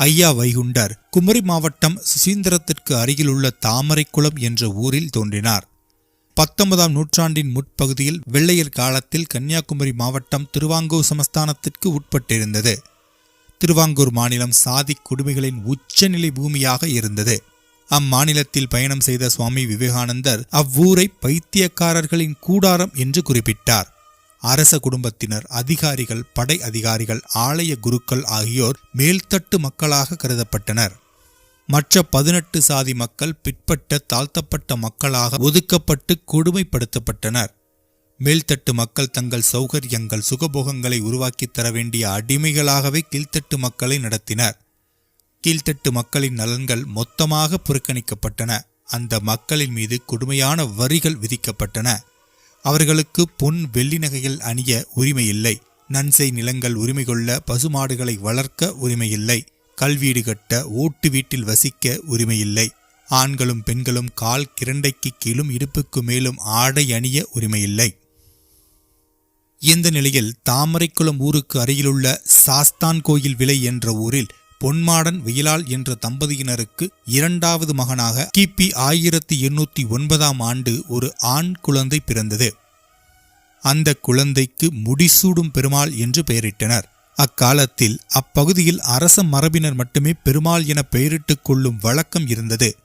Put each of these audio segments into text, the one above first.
ஐயா வைகுண்டர் குமரி மாவட்டம் சுசீந்திரத்திற்கு அருகிலுள்ள தாமரைக்குளம் என்ற ஊரில் தோன்றினார். பத்தொன்பதாம் நூற்றாண்டின் முற்பகுதியில் வெள்ளையர் காலத்தில் கன்னியாகுமரி மாவட்டம் திருவாங்கூர் சமஸ்தானத்திற்கு உட்பட்டிருந்தது. திருவாங்கூர் மாநிலம் சாதி குடுமைகளின் உச்சநிலை பூமியாக இருந்தது. அம்மாநிலத்தில் பயணம் செய்த சுவாமி விவேகானந்தர் அவ்வூரை பைத்தியக்காரர்களின் கூடாரம் என்று குறிப்பிட்டார். அரச குடும்பத்தினர் அதிகாரிகள் படை அதிகாரிகள் ஆலய குருக்கள் ஆகியோர் மேல்தட்டு மக்களாக கருதப்பட்டனர். மற்ற பதினெட்டு சாதி மக்கள் பிற்பட்ட தாழ்த்தப்பட்ட மக்களாக ஒதுக்கப்பட்டு கொடுமைப்படுத்தப்பட்டனர். மேல்தட்டு மக்கள் தங்கள் சௌகரியங்கள் சுகபோகங்களை உருவாக்கித் தர வேண்டிய அடிமைகளாகவே கீழ்த்தட்டு மக்களை நடத்தினர். கீழ்த்தட்டு மக்களின் நலன்கள் மொத்தமாக புறக்கணிக்கப்பட்டன. அந்த மக்களின் மீது கொடுமையான வரிகள் விதிக்கப்பட்டன. அவர்களுக்கு பொன் வெள்ளி நகைகள் அணிய உரிமையில்லை. நன்சை நிலங்கள் உரிமை கொள்ள பசுமாடுகளை வளர்க்க உரிமையில்லை. கல்வீடு கட்ட ஓட்டு வீட்டில் வசிக்க உரிமையில்லை. ஆண்களும் பெண்களும் கால் கிரண்டைக்கு கீழும் இடுப்புக்கு மேலும் ஆடை அணிய உரிமையில்லை. இந்த நிலையில் தாமரைக்குளம் ஊருக்கு அருகிலுள்ள சாஸ்தான் கோயில் விலை என்ற ஊரில் பொன்மாடன் வெயிலாள் என்ற தம்பதியினருக்கு இரண்டாவது மகனாக கிபி ஆயிரத்தி எண்ணூத்தி ஒன்பதாம் ஆண்டு ஒரு ஆண் குழந்தை பிறந்தது. அந்த குழந்தைக்கு முடிசூடும் பெருமாள் என்று பெயரிட்டனர். அக்காலத்தில் அப்பகுதியில் அரச மரபினர் மட்டுமே பெருமாள் என பெயரிட்டுக் கொள்ளும் வழக்கம் இருந்தது.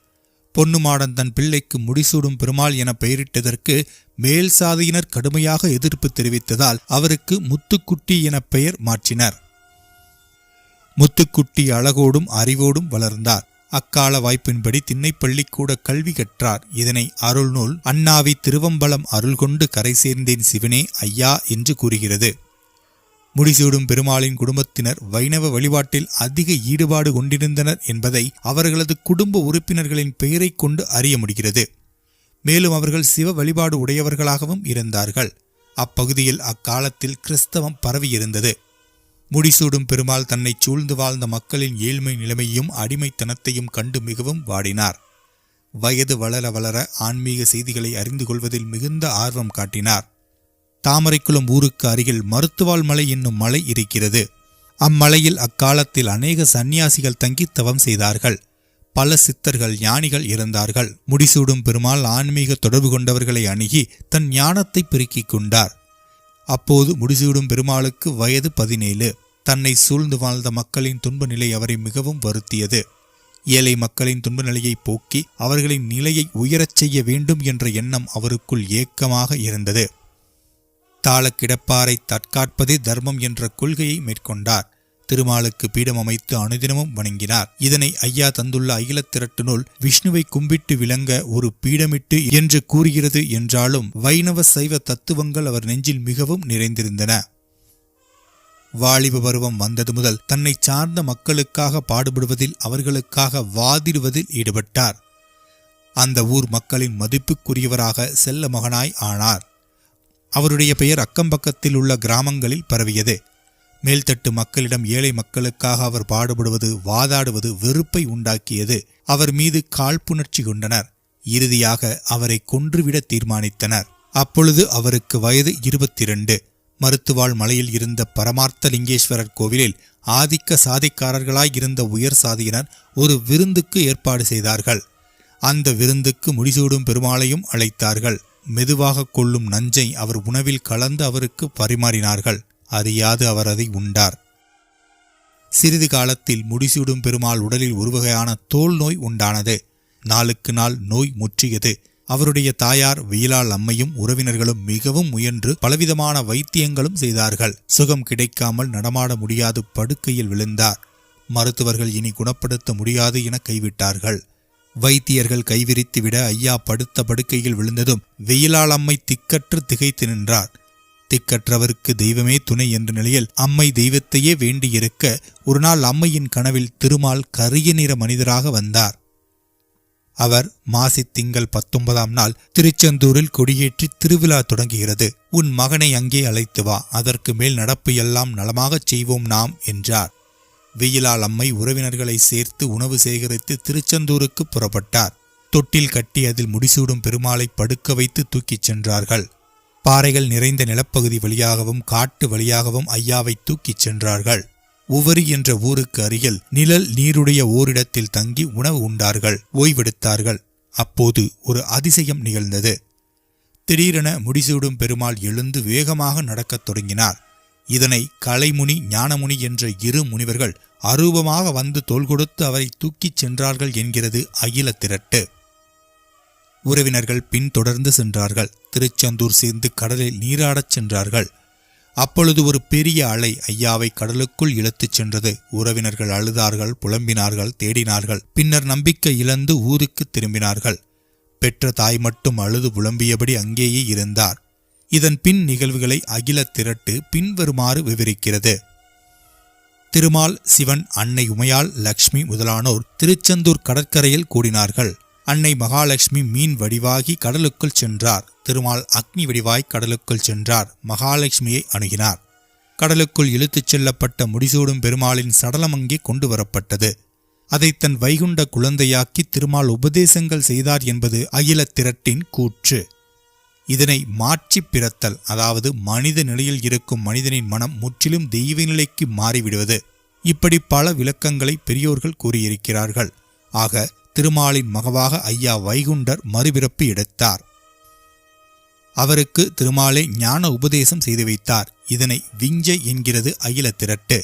பொன்னுமாடன் தன் பிள்ளைக்கு முடிசூடும் பெருமாள் என பெயரிட்டதற்கு மேல் சாதியினர் கடுமையாக எதிர்ப்பு தெரிவித்ததால் அவருக்கு முத்துக்குட்டி என பெயர் மாற்றினர். முத்துக்குட்டி அழகோடும் அறிவோடும் வளர்ந்தார். அக்கால வாய்ப்பின்படி திண்ணைப்பள்ளிக்கூட கல்வி கற்றார். இதனை அருள்நூல் அண்ணாவி திருவம்பலம் அருள் கொண்டு கரை சேர்ந்தேன் சிவனே ஐயா என்று கூறுகிறது. முடிசூடும் பெருமாளின் குடும்பத்தினர் வைணவ வழிபாட்டில் அதிக ஈடுபாடு கொண்டிருந்தனர் என்பதை அவர்களது குடும்ப உறுப்பினர்களின் பெயரை கொண்டு அறிய முடிகிறது. மேலும் அவர்கள் சிவ வழிபாடு உடையவர்களாகவும் இருந்தார்கள். அப்பகுதியில் அக்காலத்தில் கிறிஸ்தவம் பரவியிருந்தது. முடிசூடும் பெருமாள் தன்னை சூழ்ந்து வாழ்ந்த மக்களின் ஏழ்மை நிலைமையும் அடிமைத்தனத்தையும் கண்டு மிகவும் வாடினார். வயது வளர வளர ஆன்மீக செய்திகளை அறிந்து கொள்வதில் மிகுந்த ஆர்வம் காட்டினார். தாமரைக்குளம் ஊருக்கு அருகில் மருத்துவால் மலை என்னும் மலை இருக்கிறது. அம்மலையில் அக்காலத்தில் அநேக சந்நியாசிகள் தங்கி தவம் செய்தார்கள். பல சித்தர்கள் ஞானிகள் இருந்தார்கள். முடிசூடும் பெருமாள் ஆன்மீக தொடர்பு கொண்டவர்களை அணுகி தன் ஞானத்தை பெருக்கிக் கொண்டார். அப்போது முடிசூடும் பெருமாளுக்கு வயது பதினேழு. தன்னை சூழ்ந்து வாழ்ந்த மக்களின் துன்ப நிலை அவரை மிகவும் வருத்தியது. ஏழை மக்களின் துன்ப நிலையை போக்கி அவர்களின் நிலையை உயரச் செய்ய வேண்டும் என்ற எண்ணம் அவருக்குள் ஏக்கமாக இருந்தது. தாள கிடப்பாரை தற்காப்பதே தர்மம் என்ற கொள்கையை மேற்கொண்டார். திருமாலுக்கு பீடம் அமைத்து அனுதினமும் வணங்கினார். இதனை ஐயா தந்துள்ள அகில திரட்டு நூல் விஷ்ணுவை கும்பிட்டு விளங்க ஒரு பீடமிட்டு என்று கூறுகிறது என்றாலும் வைணவ சைவ தத்துவங்கள் அவர் நெஞ்சில் மிகவும் நிறைந்திருந்தன. வாலிப பருவம் வந்தது முதல் தன்னை சார்ந்த மக்களுக்காக பாடுபடுவதில் அவர்களுக்காக வாதிடுவதில் ஈடுபட்டார். அந்த ஊர் மக்களின் மதிப்புக்குரியவராக செல்ல மகனாய் ஆனார். அவருடைய பெயர் அக்கம்பக்கத்தில் உள்ள கிராமங்களில் பரவியது. மேல்தட்டு மக்களிடம் ஏழை மக்களுக்காக அவர் பாடுபடுவது வாதாடுவது வெறுப்பை உண்டாக்கியது. அவர் மீது காழ்ப்புணர்ச்சி கொண்டனர். இறுதியாக அவரை கொன்றுவிட தீர்மானித்தனர். அப்பொழுது அவருக்கு வயது இருபத்தி இரண்டு மருத்துவாள் மலையில் இருந்த பரமார்த்த லிங்கேஸ்வரர் கோவிலில் ஆதிக்க சாதிக்காரர்களாய் இருந்த உயர் சாதியினர் ஒரு விருந்துக்கு ஏற்பாடு செய்தார்கள். அந்த விருந்துக்கு முடிசூடும் பெருமாளையும் அழைத்தார்கள். மெதுவாக கொள்ளும் நஞ்சை அவர் உணவில் கலந்து அவருக்கு பரிமாறினார்கள். அறியாது அவர் அதை உண்டார். சிறிது காலத்தில் முடிசூடும் பெருமாள் உடலில் ஒருவகையான தோல் நோய் உண்டானது. நாளுக்கு நாள் நோய் முற்றியது. அவருடைய தாயார் வெயிலால் அம்மையும் உறவினர்களும் மிகவும் முயன்று பலவிதமான வைத்தியங்களும் செய்தார்கள். சுகம் கிடைக்காமல் நடமாட முடியாது படுக்கையில் விழுந்தார். மருத்துவர்கள் இனி குணப்படுத்த முடியாது என கைவிட்டார்கள். வைத்தியர்கள் கைவிரித்துவிட ஐயா படுத்த படுக்கையில் விழுந்ததும் வெயிலால் அம்மை திக்கற்று திகைத்து நின்றார். திக்கற்றவருக்கு தெய்வமே துணை என்ற நிலையில் அம்மை தெய்வத்தையே வேண்டியிருக்க ஒரு நாள் அம்மையின் கனவில் திருமால் கரிய நிற மனிதராக வந்தார். அவர் மாசி திங்கள் பத்தொன்பதாம் நாள் திருச்செந்தூரில் கொடியேற்றி திருவிழா தொடங்குகிறது. உன் மகனை அங்கே அழைத்து வா அதற்கு மேல் நடப்பு எல்லாம் நலமாகச் செய்வோம் நாம் என்றார். வெயிலால் அம்மை உறவினர்களை சேர்த்து உணவு சேகரித்து திருச்செந்தூருக்கு புறப்பட்டார். தொட்டில் கட்டி அதில் முடிசூடும் பெருமாளை படுக்க வைத்து தூக்கிச் சென்றார்கள். பாறைகள் நிறைந்த நிலப்பகுதி வழியாகவும் காட்டு வழியாகவும் ஐயாவை தூக்கிச் சென்றார்கள். உவரி என்ற ஊருக்கு அருகில் நிழல் நீருடைய ஓரிடத்தில் தங்கி உணவு உண்டார்கள் ஓய்வெடுத்தார்கள். அப்போது ஒரு அதிசயம் நிகழ்ந்தது. திடீரென முடிசூடும் பெருமாள் எழுந்து வேகமாக நடக்கத் தொடங்கினார். இதனை கலைமுனி ஞானமுனி என்ற இரு முனிவர்கள் அரூபமாக வந்து தோல் கொடுத்து அவரை தூக்கிச் சென்றார்கள் என்கிறது அகில திரட்டு உறவினர்கள் பின்தொடர்ந்து சென்றார்கள். திருச்செந்தூர் சேர்ந்து கடலில் நீராடச் சென்றார்கள். அப்பொழுது ஒரு பெரிய அலை ஐயாவை கடலுக்குள் இழுத்துச் சென்றது. உறவினர்கள் அழுதார்கள் புலம்பினார்கள் தேடினார்கள். பின்னர் நம்பிக்கை இழந்து ஊருக்கு திரும்பினார்கள். பெற்ற தாய் மட்டும் அழுது புலம்பியபடி அங்கேயே இருந்தார். இதன் பின் நிகழ்வுகளை அகில திரட்டு பின்வருமாறு விவரிக்கிறது. திருமால் சிவன் அன்னை உமையாள் லக்ஷ்மி முதலானோர் திருச்செந்தூர் கடற்கரையில் கூடினார்கள். அன்னை மகாலட்சுமி மீன் வடிவாகி கடலுக்குள் சென்றார். திருமால் அக்னி வடிவாய் கடலுக்குள் சென்றார். மகாலட்சுமியை அணுகினார். கடலுக்குள் இழுத்துச் செல்லப்பட்ட முடிசூடும் பெருமாளின் சடலம் அங்கே கொண்டு வரப்பட்டது. அதை தன் வைகுண்ட குழந்தையாக்கி திருமால் உபதேசங்கள் செய்தார் என்பது அகில திரட்டின் கூற்று. இதனை மாற்றி பிறத்தல் அதாவது மனித நிலையில் இருக்கும் மனிதனின் மனம் முற்றிலும் தெய்வ நிலைக்கு மாறிவிடுவது. இப்படி பல விளக்கங்களை பெரியோர்கள் கூறியிருக்கிறார்கள். ஆக திருமாலின் மகவாக ஐயா வைகுண்டர் மறுபிறப்பு எடுத்தார். அவருக்கு திருமாலை ஞான உபதேசம் செய்து வைத்தார். இதனை விஞ்சை என்கிறது அகில திரட்டு.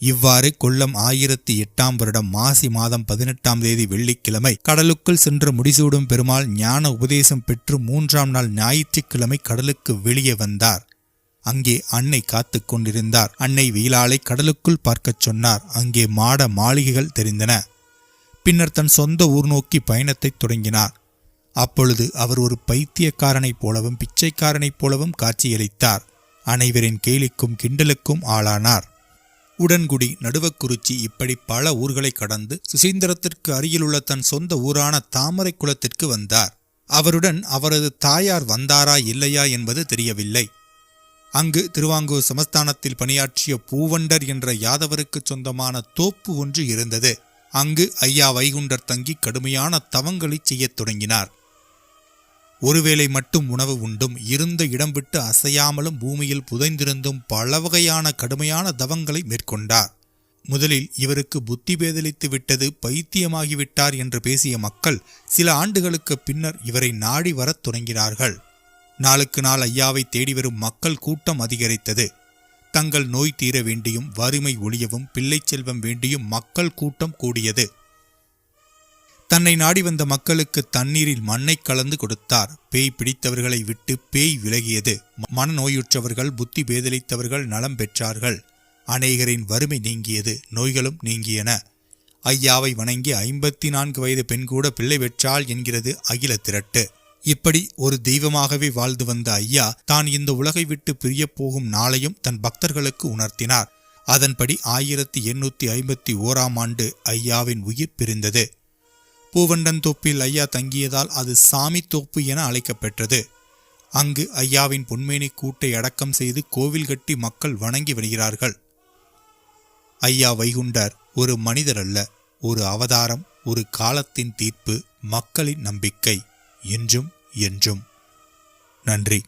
இவ்வாறு கொல்லம் ஆயிரத்தி எட்டாம் வருடம் மாசி மாதம் பதினெட்டாம் தேதி வெள்ளிக்கிழமை கடலுக்குள் சென்ற முடிசூடும் பெருமாள் ஞான உபதேசம் பெற்று மூன்றாம் நாள் ஞாயிற்றுக்கிழமை கடலுக்கு வெளியே வந்தார். அங்கே அன்னை காத்து கொண்டிருந்தார். அன்னை வெயிலாலை கடலுக்குள் பார்க்கச் சொன்னார். அங்கே மாட மாளிகைகள் தெரிந்தன. பின்னர் தன் சொந்த ஊர் நோக்கி பயணத்தை தொடங்கினார். அப்பொழுது அவர் ஒரு பைத்தியக்காரனைப் போலவும் பிச்சைக்காரனைப் போலவும் காட்சியளித்தார். அனைவரின் கேலிக்கும் கிண்டலுக்கும் ஆளானார். உடன்குடி நடுவக்குறிச்சி இப்படி பல ஊர்களை கடந்து சுசீந்திரத்திற்கு அருகிலுள்ள தன் சொந்த ஊரான தாமரை குளத்திற்கு வந்தார். அவருடன் அவரது தாயார் வந்தாரா இல்லையா என்பது தெரியவில்லை. அங்கு திருவாங்கூர் சமஸ்தானத்தில் பணியாற்றிய பூவண்டர் என்ற யாதவருக்கு சொந்தமான தோப்பு ஒன்று இருந்தது. அங்கு ஐயா வைகுண்டர் தங்கி கடுமையான தவங்களை செய்யத் தொடங்கினார். ஒருவேளை மட்டும் உணவு உண்டும் இருந்த இடம் விட்டு அசையாமலும் பூமியில் புதைந்திருந்தும் பல வகையான கடுமையான தவங்களை மேற்கொண்டார். முதலில் இவருக்கு புத்தி பேதலித்து விட்டது பைத்தியமாகிவிட்டார் என்று பேசிய மக்கள் சில ஆண்டுகளுக்கு பின்னர் இவரை நாடி வரத் தொடங்கினார்கள். நாளுக்கு நாள் ஐயாவை தேடி வரும் மக்கள் கூட்டம் அதிகரித்தது. தங்கள் நோய் தீர வேண்டியும் வறுமை ஒழியவும் பிள்ளை செல்வம் வேண்டியும் மக்கள் கூட்டம் கூடியது. தன்னை நாடி வந்த மக்களுக்கு தண்ணீரில் மண்ணை கலந்து கொடுத்தார். பேய் பிடித்தவர்களை விட்டு பேய் விலகியது. மனநோயுற்றவர்கள் புத்தி பேதலித்தவர்கள் நலம் பெற்றார்கள். அநேகரின் வறுமை நீங்கியது. நோய்களும் நீங்கியன. ஐயாவை வணங்கி ஐம்பத்தி நான்கு வயது பெண் கூட பிள்ளை பெற்றாள் என்கிறது அகில திரட்டு. இப்படி ஒரு தெய்வமாகவே வாழ்ந்து வந்த ஐயா தான் இந்த உலகை விட்டு பிரியப் போகும் நாளையும் தன் பக்தர்களுக்கு உணர்த்தினார். அதன்படி ஆயிரத்தி எண்ணூத்தி ஐம்பத்தி ஓராம் ஆண்டு ஐயாவின் உயிர் பிரிந்தது. பூவண்டந்தோப்பில் ஐயா தங்கியதால் அது சாமி தோப்பு என அழைக்கப்பெற்றது. அங்கு ஐயாவின் பொன்மேனி கூட்டை அடக்கம் செய்து கோவில் கட்டி மக்கள் வணங்கி வருகிறார்கள். ஐயா வைகுண்டர் ஒரு மனிதர் அல்ல ஒரு அவதாரம் ஒரு காலத்தின் தீர்ப்பு மக்களின் நம்பிக்கை என்றும் என்றும். நன்றி.